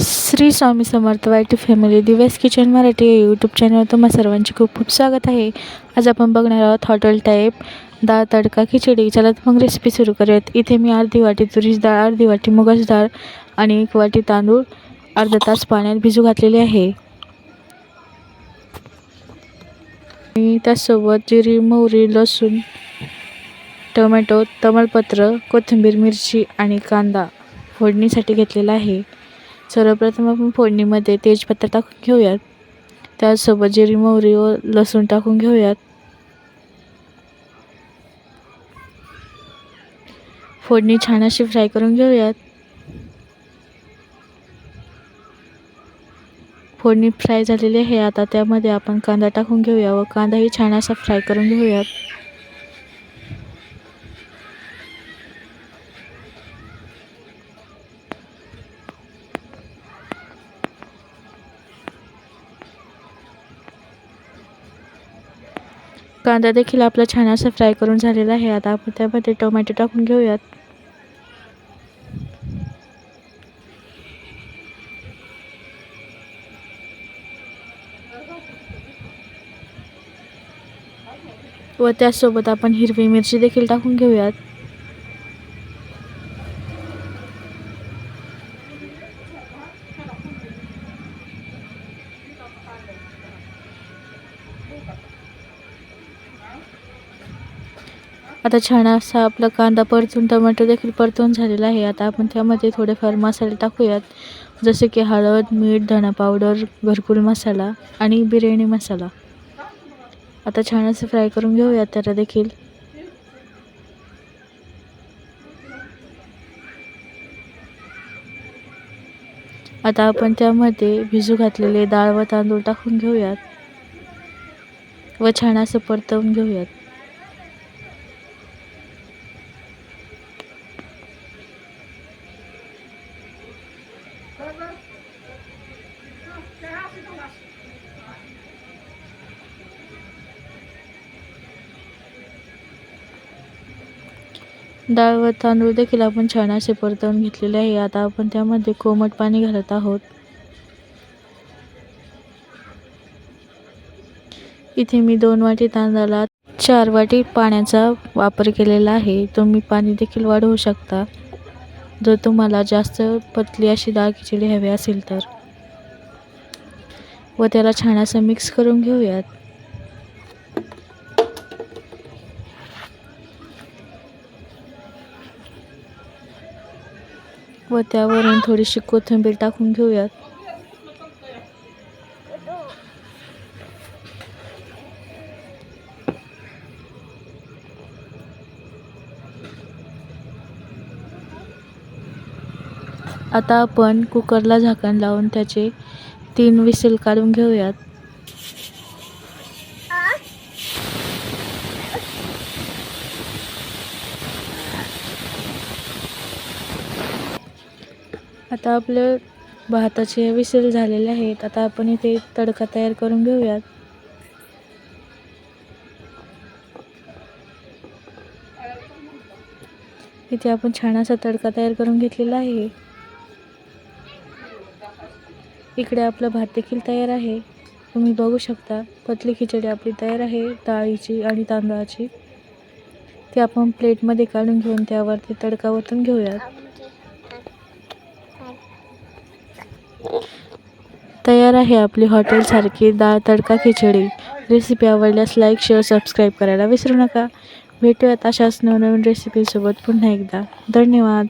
श्री स्वामी समर्थ वाय family Divya's kitchen Marathi या YouTube चॅनलवर तुम्हा सर्वांचे खूप खूप स्वागत आहे. आज आपण बघणार आहोत हॉटेल टाईप डाळ तडका खिचडी. चला मग रेसिपी सुरू करूयात. इथे मी अर्धी वाटी तुरीची डाळ अर्धी वाटी मुगाची डाळ आणि एक वाटी तांदूळ अर्धा तास पाण्यात भिजू घातलेले आहे. आणि त्याचसोबत जिरी मोहरी लसूण टोमॅटो तमालपत्र कोथिंबीर मिरची आणि कांदा फोडणीसाठी घेतलेला आहे. सर्वप्रथम आपण फोडणीमध्ये तेजपत्ता टाकून घेऊयात. त्याचसोबत जिरी मोहरी व लसूण टाकून घेऊयात. फोडणी छान अशी फ्राय करून घेऊयात. फोडणी फ्राय झालेली आहे. आता त्यामध्ये आपण कांदा टाकून घेऊया व कांदाही छान असा फ्राय करून घेऊयात. कांदा देखील आपला छान असा फ्राय करून झालेला आहे. आता आपण त्यामध्ये टोमॅटो टाकून घेऊयात. व त्याचसोबत आपण हिरवी मिरची देखील टाकून घेऊयात. आता छान असा आपला कांदा परतून टोमॅटो देखील परतून झालेला आहे. आता आपण त्यामध्ये थोडेफार मसाले टाकूयात. जसे की हळद मीठ धणा पावडर घरकुल मसाला आणि बिर्याणी मसाला. आता छान असं फ्राय करून घेऊयात त्याला देखील. आता आपण त्यामध्ये भिजू घातलेले डाळ व तांदूळ टाकून घेऊयात. व छान असं परतवून घेऊयात. डाळ व तांदूळ देखील आपण छान असे परतवून घेतलेले आहे. आता आपण त्यामध्ये कोमट पाणी घालत आहोत. इथे मी दोन वाटी तांदळाला चार वाटी पाण्याचा वापर केलेला आहे. तुम्ही पाणी देखील वाढवू शकता. जर तुम्हाला जास्त पतली अशी डाळ खिचडी हवी असेल तर. व त्याला छान असं मिक्स करून घेऊयात. व त्यावरून थोडीशी कोथिंबीर टाकून घेऊयात. आता आपण कुकरला झाकण लावून त्याचे तीन विसेल काढून घेऊयात. आता आपलं भाताचे विसील झालेले आहेत आता आपण इथे तडका तयार करून घेऊयात. इथे आपण छान असा तडका तयार करून घेतलेला आहे. इकडे आपला भात देखील तयार आहे. तुम्ही बघू शकता पतली खिचडी आपली तयार आहे डाळीची आणि तांदळाची. ती आपण प्लेटमध्ये काढून घेऊन त्यावरती तडका वतून घेऊयात. तयार आहे आपली हॉटेलसारखी डाळ तडका खिचडी. रेसिपी आवडल्यास लाईक शेअर सबस्क्राईब करायला विसरू नका. भेटूयात अशाच नवनवीन रेसिपीसोबत पुन्हा एकदा. धन्यवाद.